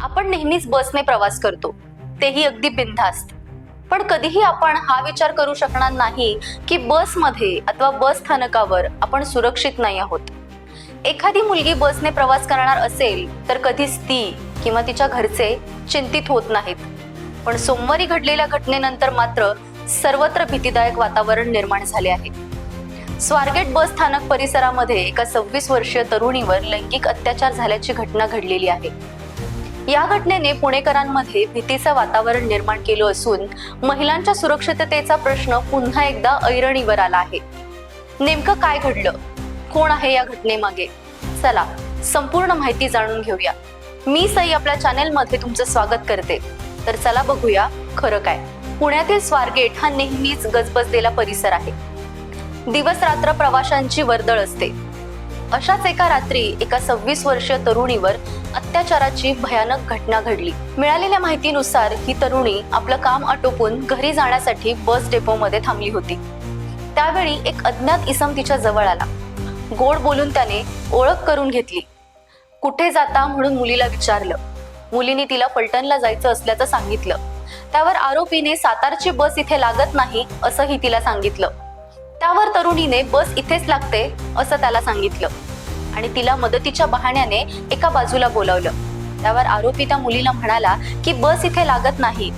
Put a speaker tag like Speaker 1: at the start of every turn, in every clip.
Speaker 1: आपण नेहमीच बसने प्रवास करतो. तेही अगदी बिनधास्त. पण कधीही आपण हा विचार करू शकणार नाही की बसमध्ये अथवा बस स्थानकावर आपण सुरक्षित नाही आहोत. एखादी मुलगी बसने प्रवास करणार असेल तर कधीच ती किंवा तिच्या घरचे चिंतित होत नाहीत. पण सोमवारी घडलेल्या घटनेनंतर मात्र सर्वत्र भीतीदायक वातावरण निर्माण झाले आहे. स्वारगेट बस स्थानक परिसरामध्ये एका सव्वीस वर्षीय तरुणीवर लैंगिक अत्याचार झाल्याची घटना घडलेली आहे. या घटनेने पुणेकरांमध्ये भीतीचं वातावरण निर्माण केलं असून महिलांच्या सुरक्षिततेचा प्रश्न पुन्हा एकदा ऐरणीवर आला आहे. नेमकं काय घडलं? कोण आहे या घटनेमागे? चला संपूर्ण माहिती जाणून घेऊया. मी सई आपल्या चॅनेलमध्ये तुमचं स्वागत करते. तर चला बघूया खरं काय? पुण्यातील स्वारगेट हा नेहमीच गजबजलेला परिसर आहे. दिवस रात्र प्रवाशांची वर्दळ असते. अशाच एका रात्री एका सव्वीस वर्षीय तरुणीवर अत्याचाराची भयानक घटना घडली. मिळालेल्या माहितीनुसार ही तरुणी आपलं काम आटोपून घरी जाण्यासाठी बस डेपोमध्ये थांबली होती. त्यावेळी एक अज्ञात इसम तिच्या जवळ आला. गोड बोलून त्याने ओळख करून घेतली. कुठे जाता म्हणून मुलीला विचारलं. मुलीने तिला पलटणला जायचं असल्याचं सांगितलं. त्यावर आरोपीने सातारची बस इथे लागत नाही असंही तिला सांगितलं. त्यावर तरुणीने बस इथेच लागते असं त्याला सांगितलं. आणि तिला मदतीच्या बहाण्याने एका बाजूला बोलावलं. त्यावर आरोपी त्या मुलीला म्हणाला की बस इथे लागत नाही.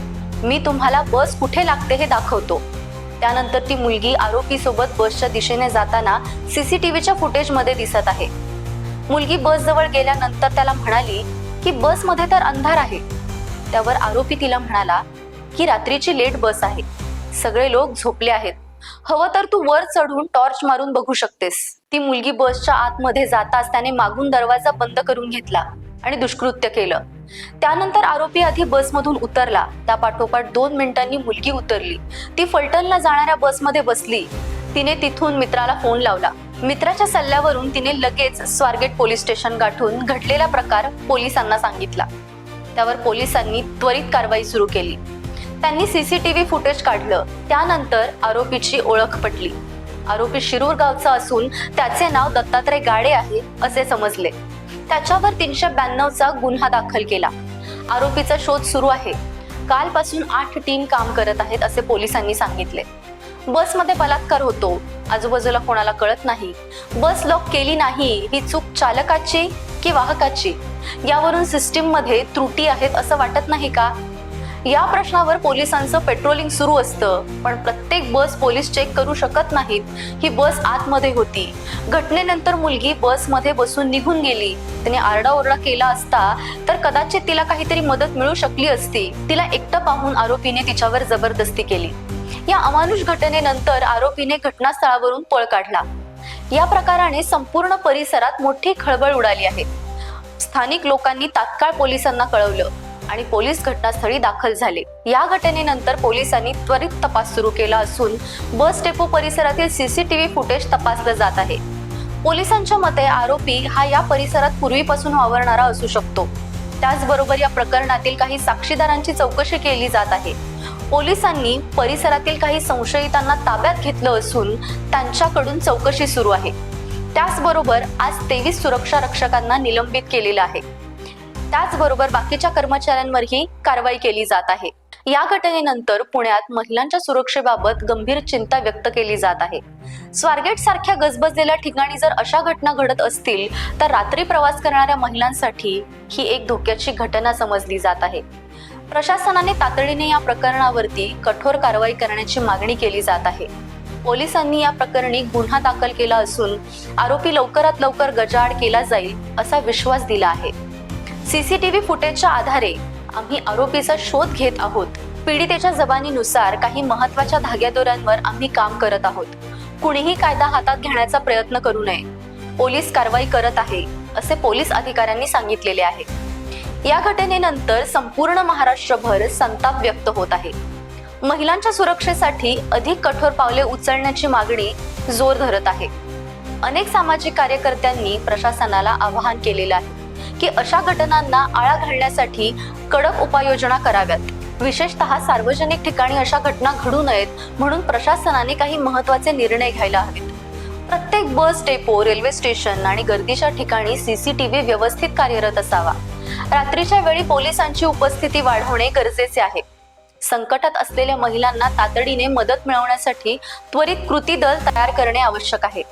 Speaker 1: मी तुम्हाला बस कुठे लागते हे दाखवतो. त्यानंतर ती मुलगी आरोपी सोबत बसच्या दिशेने जाताना सीसीटीव्हीच्या फुटेजमध्ये दिसत आहे. मुलगी बस जवळ गेल्यानंतर त्याला म्हणाली की बसमध्ये तर अंधार आहे. त्यावर आरोपी तिला म्हणाला की रात्रीची लेट बस आहे. सगळे लोक झोपले आहेत. हवं तर तू वर चढून टॉर्च मारून बघू शकतेस. ती मुलगी बसच्या आतमध्ये जाताच त्याने मागून दरवाजा बंद करून घेतला आणि दुष्कृत्य केलं. त्यानंतर आरोपी आधी बसमधून उतरला. त्या पाठोपाठ दोन मिनिटांनी मुलगी उतरली. ती फलटणला जाणाऱ्या बसमध्ये बसली. तिने तिथून मित्राला फोन लावला. मित्राच्या सल्ल्यावरून तिने लगेच स्वारगेट पोलीस स्टेशन गाठून घडलेला प्रकार पोलिसांना सांगितला. त्यावर पोलिसांनी त्वरित कारवाई सुरू केली. त्यांनी सीसीटीव्ही फुटेज काढलं. त्यानंतर आरोपीची ओळख पटली. आरोपी शिरूर गावचा असून त्याचे नाव दत्तात्रय गाडे आहे असे समजले. त्याच्यावर तीनशे ब्याण्णवचा गुन्हा दाखल केला. आरोपीचा शोध सुरू आहे. कालपासून आठ टीम काम करत आहेत असे पोलिसांनी सांगितले. बसमध्ये बलात्कार होतो. आजूबाजूला कोणाला कळत नाही. बस लॉक केली नाही ही चूक चालकाची की वाहकाची? यावरून सिस्टीममध्ये त्रुटी आहेत असं वाटत नाही का? या प्रश्नावर पोलिसांचं पेट्रोलिंग सुरू असतं पण प्रत्येक बस पोलीस चेक करू शकत नाहीत. ही बस आतमध्ये होती. घटनेनंतर मुलगी बसमध्ये बसून निघून गेली. तिने आरडाओरडा केला असता तर कदाचित तिला काहीतरी मदत मिळू शकली असती. तिला एकटं पाहून आरोपीने तिच्यावर जबरदस्ती केली. या अमानुष घटनेनंतर आरोपीने घटनास्थळावरून पळ काढला. या प्रकाराने संपूर्ण परिसरात मोठी खळबळ उडाली आहे. स्थानिक लोकांनी तात्काळ पोलिसांना कळवलं. आणि पोलीस घटनास्थळी दाखल झाले. या घटनेनंतर पोलिसांनी त्वरित तपास सुरू केला असून बस डेपो परिसरातील सीसीटीव्ही फुटेज तपासलं जात आहे. पोलिसांच्या मते आरोपी हा या परिसरात पूर्वीपासून वावरणारा असू शकतो. त्याचबरोबर या प्रकरणातील काही साक्षीदारांची चौकशी केली जात आहे. पोलिसांनी परिसरातील काही संशयितांना ताब्यात घेतलं असून त्यांच्याकडून चौकशी सुरू आहे. त्याचबरोबर आज तेवीस सुरक्षा रक्षकांना निलंबित केलेलं आहे. त्याचबरोबर बाकीच्या कर्मचाऱ्यांवरही कारवाई केली जात आहे. या घटनेनंतर पुण्यात महिलांच्या सुरक्षेबाबत गंभीर चिंता व्यक्त केली जात आहे. स्वारगेट सारख्या गजबजलेल्या ठिकाणी जर अशा घटना घडत असतील तर रात्री प्रवास करणाऱ्या महिलांसाठी ही एक धोक्याची घटना समजली जात आहे. प्रशासनाने तातडीने या प्रकरणावरती कठोर कारवाई करण्याची मागणी केली जात आहे. पोलिसांनी या प्रकरणी गुन्हा दाखल केला असून आरोपी लवकरात लवकर गजाआड केला जाईल असा विश्वास दिला आहे. सीसीटीव्ही फुटेजच्या आधारे आम्ही आरोपीचा शोध घेत आहोत. पीडितेच्या जबानीनुसार काही महत्त्वाच्या धाग्यादोऱ्यांवर आम्ही काम करत आहोत. कुणीही कायदा हातात घेण्याचा प्रयत्न करू नये. पोलीस कारवाई करत आहे असे पोलीस अधिकाऱ्यांनी सांगितलेले आहे. या घटनेनंतर संपूर्ण महाराष्ट्रभर संताप व्यक्त होत आहे. महिलांच्या सुरक्षेसाठी अधिक कठोर पावले उचलण्याची मागणी जोर धरत आहे. अनेक सामाजिक कार्यकर्त्यांनी प्रशासनाला आवाहन केलेलं आहे. की अशा घटनांना आळा घालण्यासाठी कडक उपाययोजना कराव्यात. विशेषतः सार्वजनिक ठिकाणी अशा घटना घडू नयेत म्हणून प्रशासनाने काही महत्त्वाचे निर्णय घ्यायला हवेत. प्रत्येक बस डेपो रेल्वे स्टेशन आणि गर्दीच्या ठिकाणी सीसीटीव्ही व्यवस्थित कार्यरत असावा. रात्रीच्या वेळी पोलिसांची उपस्थिती वाढवणे गरजेचे आहे. संकटात असलेल्या महिलांना तातडीने मदत मिळवण्यासाठी त्वरित कृती दल तयार करणे आवश्यक आहे.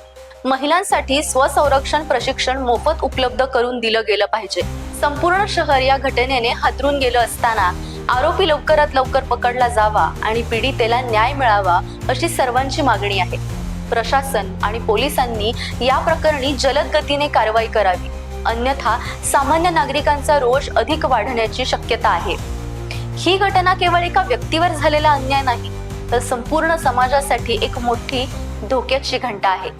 Speaker 1: महिलांसाठी स्वसंरक्षण प्रशिक्षण मोफत उपलब्ध करून दिलं गेलं पाहिजे. संपूर्ण शहर या घटनेने हादरून गेलं असताना आरोपी लवकरात लवकर पकडला जावा आणि पीडितेला न्याय मिळावा अशी सर्वांची मागणी आहे. प्रशासन आणि पोलिसांनी या प्रकरणी जलद गतीने कारवाई करावी. अन्यथा सामान्य नागरिकांचा रोष अधिक वाढण्याची शक्यता आहे. ही घटना केवळ एका व्यक्तीवर झालेला अन्याय नाही तर संपूर्ण समाजासाठी एक मोठी धोक्याची घंटा आहे.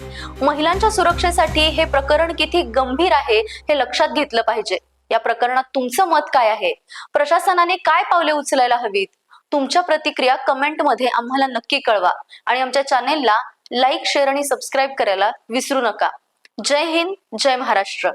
Speaker 1: महिलांच्या सुरक्षेसाठी हे प्रकरण किती गंभीर आहे हे लक्षात घेतलं पाहिजे. या प्रकरणात तुमचं मत काय आहे? प्रशासनाने काय पावले उचलायला हवीत? तुमच्या प्रतिक्रिया कमेंटमध्ये आम्हाला नक्की कळवा. आणि आमच्या चॅनेलला लाईक शेअर आणि सबस्क्राईब करायला विसरू नका. जय हिंद जय महाराष्ट्र.